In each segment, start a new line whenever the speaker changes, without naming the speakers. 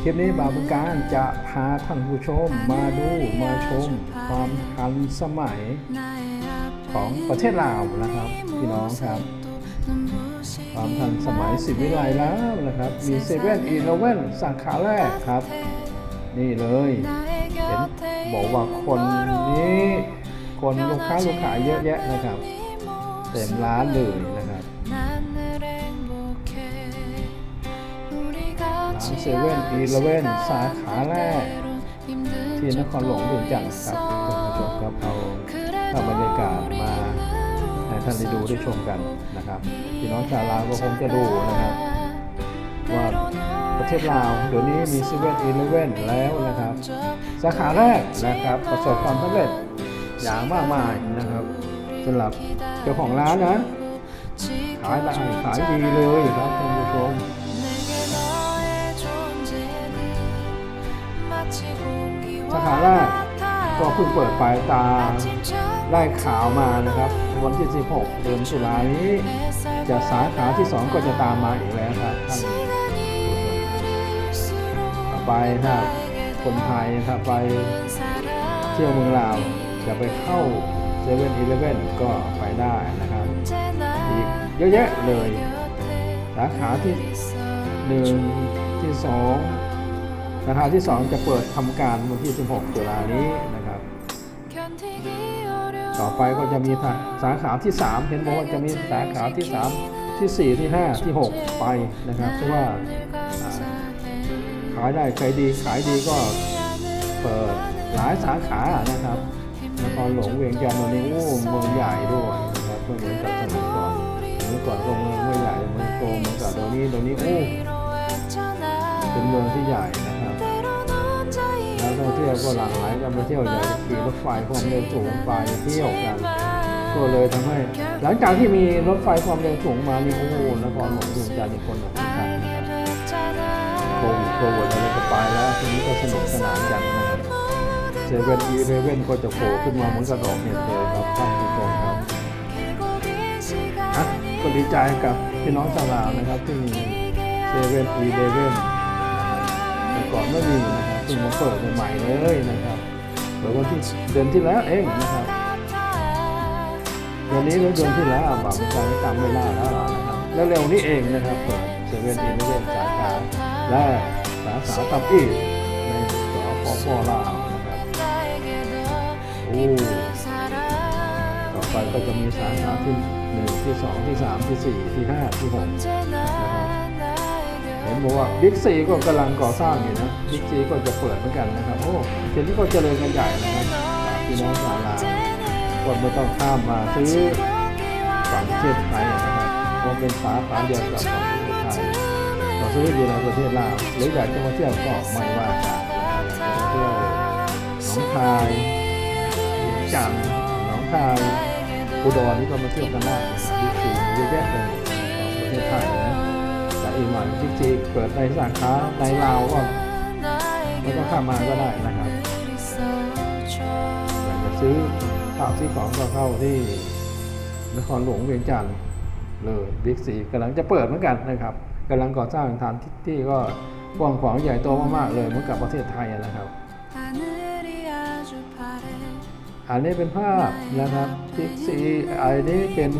คลิปนี้บาวบุญการจะพาท่านผู้ชมมาดูมาชมความทันสมัยของประเทศลาวนะครับพี่น้องครับ ความทันสมัยสิบวิไลแล้วนะครับ มีเซเว่นอีเลเว่นสาขาแรกครับ นี่เลยเห็นบอกว่าคนนี้ คนลูกค้าลูกค้าเยอะแยะนะครับ เต็มร้านเลยนะครับ เซเว่นอีเลเว่นสาขาแรก ที่นครหลวงเวียงจันทร์ครับคุณผู้ชมครับเอาภาพบรรยากาศมาให้ท่านได้ดูได้ชมกันนะครับพี่น้องชาวลาวก็คงจะดูนะครับ ว่าประเทศลาวเดี๋ยวนี้มีเซเว่นอีเลเว่นแล้วนะครับ สาขาแรกนะครับประสบความสำเร็จอย่างมากมายนะครับสำหรับเจ้าของร้านนะขายได้ขายดีเลยครับท่านผู้ชม สาขาแรกก็เพิ่งเปิดไปตาได้ข่าวมานะครับ วันที่ 16 เดือนตุลานี้จะสาขาที่ 2 ก็จะตามมาอีกแล้วครับท่านต่อไปถ้าคนไทยถ้าไปเที่ยวเมืองลาวจะไปเข้าเซเว่นอีเลฟเว่นก็ไปได้นะครับ อีกเยอะแยะเลย สาขาที่หนึ่งที่สอง สาขาที่สองจะเปิดทำการวันที่ 16 ตุลานี้นะครับ ต่อไปก็จะมีสาขาที่ 3 เห็นบอกว่าจะมีสาขาที่ 3 ที่ 4 ที่ 5 ที่ 6 ไปนะครับ เพราะว่าขายได้ขายดีขายดีก็เปิดหลายสาขานะครับนครหลวงเวียงจันทร์วันนี้โอ้เมืองใหญ่ด้วยนะครับไม่เหมือนกับสมัยก่อนเมื่อก่อนก็เมืองไม่ใหญ่เมืองโตเมือนกับเดี๋ยวนี้เดี๋ยวนี้โอ้เป็นเมืองที่ใหญ่นะ องเที่ยวก็หลั่งไหลกันไปเที่ยวใหญ่ขี่รถไฟความเร็วสูงไปเที่ยวกันก็เลยทำให้ หลังจากที่มีรถไฟความเร็วสูงมานี่โอ้โหนครหลวงเวียงจันทร์นี่คนหลงทุกท่านนะครับโควิดโควิดอะไรก็ไปแล้วทีนี้ก็สนุกสนานกันนะครับเซเว่นอีเลเว่นก็จะโผล่ขึ้นมาเหมือนกระดอกเห็ดเลยครับท่านผู้ชมครับอะก็ดีใจกับพี่น้องชาวลาวนะครับที่มีเซเว่นอีเลเว่นแต่ก่อนไม่มีนะ เพิ่งมาเปิดใหม่เลยนะครับเปิดวันที่เดือนที่แล้วเองนะครับเดือนนี้หรือเดือนที่แล้วบางการจำไม่ได้แล้วนะครับแล้วเร็วนี้เองนะครับเปิดเซเว่นอีเลเว่นสาขาและสาขาตับอีในสปปลาวนะครับโอ้ต่อไปก็จะมีสาขาที่หนึ่งที่สองที่สามที่สี่ที่ห้าที่หกนะครับ เห็นบอกว่าบิ๊กซีก็กำลังก่อสร้างอยู่นะบิ๊กซีก็จะเปิดเหมือนกันนะครับ โอ้เห็นที่ก็เจริญกันใหญ่นะครับพี่น้องชาวลาวคนไม่ต้องข้ามมาซื้อฝั่งประเทศไทยนะครับเพราะเป็นสาขาเดียวกับฝั่งประเทศไทยก็ซื้ออยู่ในประเทศลาวหรืออยากจะมาเที่ยวก็ไม่ว่ากันอยากจะเที่ยวหนองคายจันทร์หนองคายอุดรนี่ก็มาเที่ยวกันได้บิ๊กซีเยอะแยะเลยของประเทศไทยนะ อีกหน่อยจริงๆเปิดในสาขาในลาวก็ไม่ต้องข้ามมาก็ได้นะครับอยากจะซื้อข้าวซื้อของก็เข้าที่นครหลวงเวียงจันทร์เลยบิ๊กซีกำลังจะเปิดเหมือนกันนะครับกำลังก่อสร้างฐานที่ที่ก็กว้างขวางใหญ่โตมากๆเลยเหมือนกับประเทศไทยนะครับอันนี้เป็นภาพนะครับบิ๊กซีอันนี้เป็น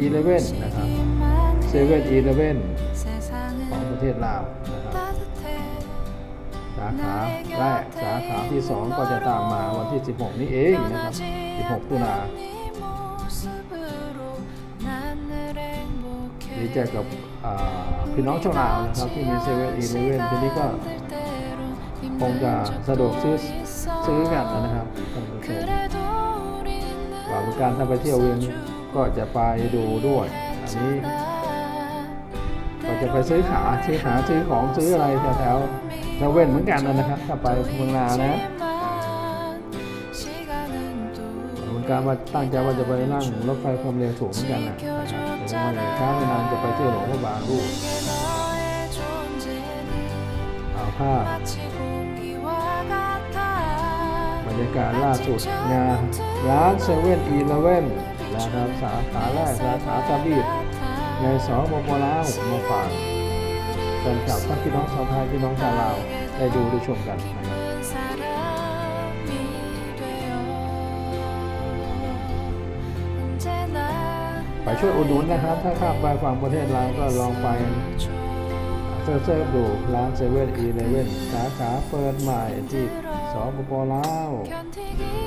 อีเลเว่นนะครับ เซเว่นอีเลเว่นของประเทศลาวนะครับสาขาแรกสาขาที่ 2 ก็จะตามมาวันที่ 16 นี้เองนะครับ 16 ตุลาดีใจกับอ่าพี่น้องชาวลาวนะครับที่มีเซเว่นอีเลเว่นทีนี้ก็คงจะสะดวกซื้อซื้อกันนะครับท่านผู้ชมบางการถ้าไปเที่ยวเวียงก็จะไปดูด้วย อันนี้ก็ จะไปซื้อขาซื้อขาซื้อของซื้ออะไรแถวแถวๆเซเว่นเหมือนกันนะครับ ถ้าไปเมืองนานะเหมือนกันว่าตั้งใจว่าจะไปนั่งรถไฟความเร็วสูงเหมือนกันนะครับเดี๋ยววันไหนช้าไม่นานจะไปเที่ยวหลวงพระบางรูปเอาภาพบรรยากาศล่าสุดงานร้านเซเว่นอีเลเว่นนะครับสาขาแรกสาขาตาบีด ในสอปปลาวมาฝากแฟนคลับทั้งพี่น้องชาวไทยพี่น้องชาวลาวได้ดูได้ชมกันนะครับไปช่วยอุดหนุนนะครับ ถ้าข้ามไปฝั่งประเทศลาวก็ลองไปเซิร์ฟดูร้านเซเว่นอีเลเว่นสาขาเปิดใหม่ที่สปปลาว